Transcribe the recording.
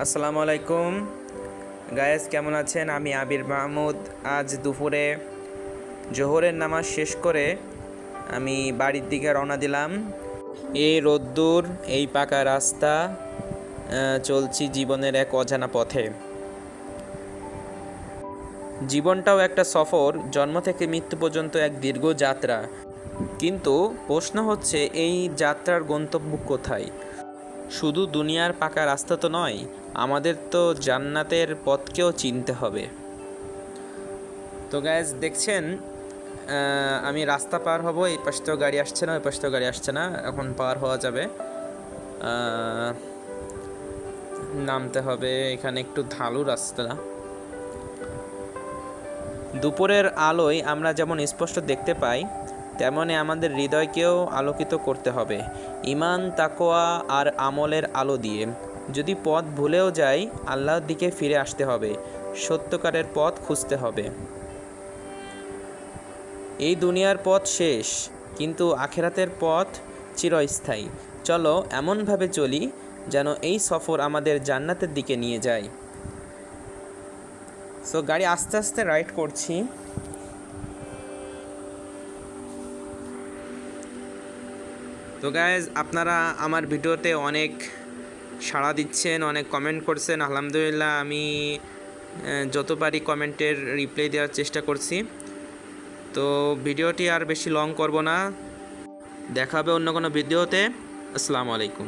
আসসালামু আলাইকুম। গায়েস কেমন আছেন? আমি আবির মাহমুদ। আজ দুপুরে জোহরের নামাজ শেষ করে আমি বাড়ির দিকে রওনা দিলাম। এই রোদ্দুর, এই পাকা রাস্তা চলছি জীবনের এক অজানা পথে। জীবনটাও একটা সফর, জন্ম থেকে মৃত্যু পর্যন্ত এক দীর্ঘ যাত্রা। কিন্তু প্রশ্ন হচ্ছে, এই যাত্রার গন্তব্য কোথায়? শুধু দুনিয়ার পাকা রাস্তা তো নয়, আমাদের তো জান্নাতের পথকেও চিনতে হবে। তো গ্যাস দেখছেন আমি রাস্তা পার হব, এই পাশ তো গাড়ি আসছে না, ওই পাশ তো গাড়ি আসছে না, এখন পার হওয়া যাবে। নামতে হবে এখানে একটু ঢালু রাস্তা। দুপুরের আলোয় আমরা যেমন স্পষ্ট দেখতে পাই তেমনি আমাদের হৃদয়কেও আলোকিত করতে হবে। ইমান তাকোয়া আর আমলের আলো দিয়ে। যদি পথ ভুলেও যাই, আল্লাহর দিকে ফিরে আসতে হবে। সত্যকারের পথ খুঁজতে হবে। এই দুনিয়ার পথ শেষ, কিন্তু আখেরাতের পথ চিরস্থায়ী। চলো এমনভাবে চলি যেন এই সফর আমাদের জান্নাতের দিকে নিয়ে যায়। সো গাড়ি আস্তে আস্তে রাইড করছি। তো গাইজ আপনারা আমার ভিডিওতে অনেক সাড়া দিচ্ছেন, অনেক কমেন্ট করছেন। আলহামদুলিল্লাহ, আমি যত পারি কমেন্টের রিপ্লাই দেওয়ার চেষ্টা করছি। তো ভিডিওটি আর বেশি লং করব না। দেখাবে অন্য কোনো ভিডিওতে। আসসালামু আলাইকুম।